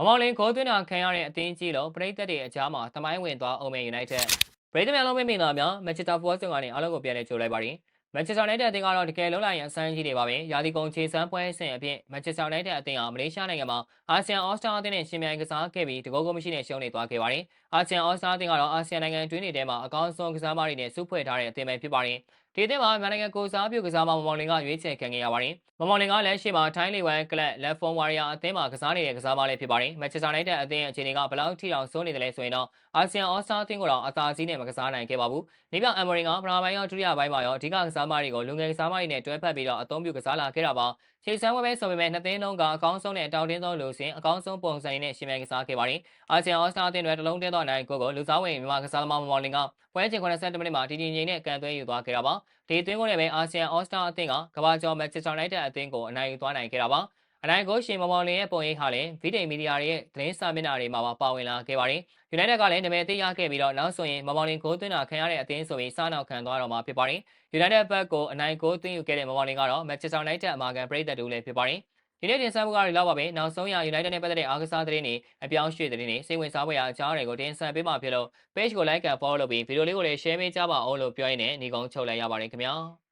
မမောင်လင်းကိုသွင်းတာခံရတဲ့အသင်းကြီးလုံးပရိသတ်တွေအကြားမှာတမိုင်းဝင်သွားအောင်မယ် United ပရိသတ်များလုံးမင်္ဂလာများ Manchester Force ကနေအားလုံးကိုပြန်လည်ကြိုလိုက်ပါတယ် Manchester United အသင်းကတော့တကယ်လုံးလိုက်ရင်အဆန်းကြီးနေပါပဲ။ရာသီကုန်ခြေစမ်းပွဲစဉ်အဖြစ် Manchester United အသင်းဟာမလေးရှားနိုင်ငံမှာအာဆီယံ All-Star အသင်းနဲ့ရှင်ပြိုင်ကစားခဲ့ပြီးတကောကိုမရှိနဲ့ရှုံးနေသွားခဲ့ပါတယ်။အာဆီယံ All-Star အသင်းကတော့အာဆီယံနိုင်ငံတွင်းနေတဲ့မှာအကောင်းဆုံးကစားမတွေနဲ့စုဖွဲ့ထားတဲ့အသင်းပဲဖြစ်ပါတယ်။ ဒီအသင်းမှာမြန်မာနိုင်ငံကိုစားပြုကစားမမမောင်လင်ကရွေးချယ်ခံခဲ့ရပါတယ်။မမောင်လင်ကလည်းရှေ့မှာထိုင်းလီဝမ်ကလပ် Lefon Warrior အသင်းမှာကစားနေတဲ့ကစားမလေးဖြစ်ပါတယ်။ Manchester United အသင်းအခြေအနေကဘယ်လောက်ထိအောင်စိုးနေတယ်လဲဆိုရင်တော့အာဆီယံ All-Star အသင်းကိုတော့အသာကြီးနဲ့မကစားနိုင်ခဲ့ပါဘူး။နေပြောင်အမ်မရင်ကပထမပိုင်းရောဒုတိယပိုင်းမှာရောအဓိကကစားမတွေကိုလူငယ်ကစားမတွေနဲ့တွဲဖက်ပြီးတော့အသုံးပြုကစားလာခဲ့တာပါ။ခြေစမ်းပွဲပဲဆိုပေမဲ့နှစ်သင်းလုံးကအကောင်းဆုံးနဲ့အတောင်တင်းဆုံးလူစင်အကောင်းဆုံးပုံစံနဲ့ရှင်မြိုင်ကစားခဲ့ပါတယ်။အာဆီယံ All-Star အသင်းတွေတလုံးတဲသောနိုင်ကိုကိုလူစားဝင်မြန်မာကစားသမားမမောင်လင်ကပွဲချိန်80မိနစ်မှာတည်တည်ငြိမ်နဲ့ကန်သွဲယူသွားခဲ့တာပါ။ဒီအတွင်းကိုလည်းပဲအာဆီယံ All-Star အသင်းကကမ္ဘာကျော် Manchester United အသင်းကိုအနိုင်ယူသွားနိုင်ခဲ့တာပါ။ အနိုင်ကိုရှင်မမောင်လင်ရဲ့ပုံရိပ်ဟာလည်းဗီဒီမီဒီယာတွေရဲ့သတင်းစာမျက်နှာတွေမှာပါဝင်လာခဲ့ပါတယ်။ United ကလည်းနာမည်အသေးရခဲ့ပြီးတော့နောက်ဆိုရင်မမောင်လင်ကိုသွင်းတာခံရတဲ့အသင်းဆိုပြီးစားနောက်ခံသွားတော့မှာဖြစ်ပါတယ်။ United ဘက်ကိုအနိုင်ကိုသွင်းယူခဲ့တဲ့မမောင်လင်ကတော့ Manchester United အမာခံပရိသတ်တူလည်းဖြစ်ပါတယ်။ဒီနေ့တင်ဆက်မှုကတွေလောက်ပါပဲနောက်ဆုံးရ United နဲ့ပတ်သက်တဲ့အားကစားသတင်းတွေအပြောင်းရွှေ့သတင်းတွေစိတ်ဝင်စားဖွယ်ရာအကြောင်းတွေကိုတင်ဆက်ပေးမှာဖြစ်လို့ page ကို like and follow လုပ်ပြီးဗီဒီယိုလေးကိုလည်း share ပေးကြပါအောင်လို့ပြောရင်းနဲ့ညီကုန်းချုပ်လိုက်ရပါတယ်ခင်ဗျာ။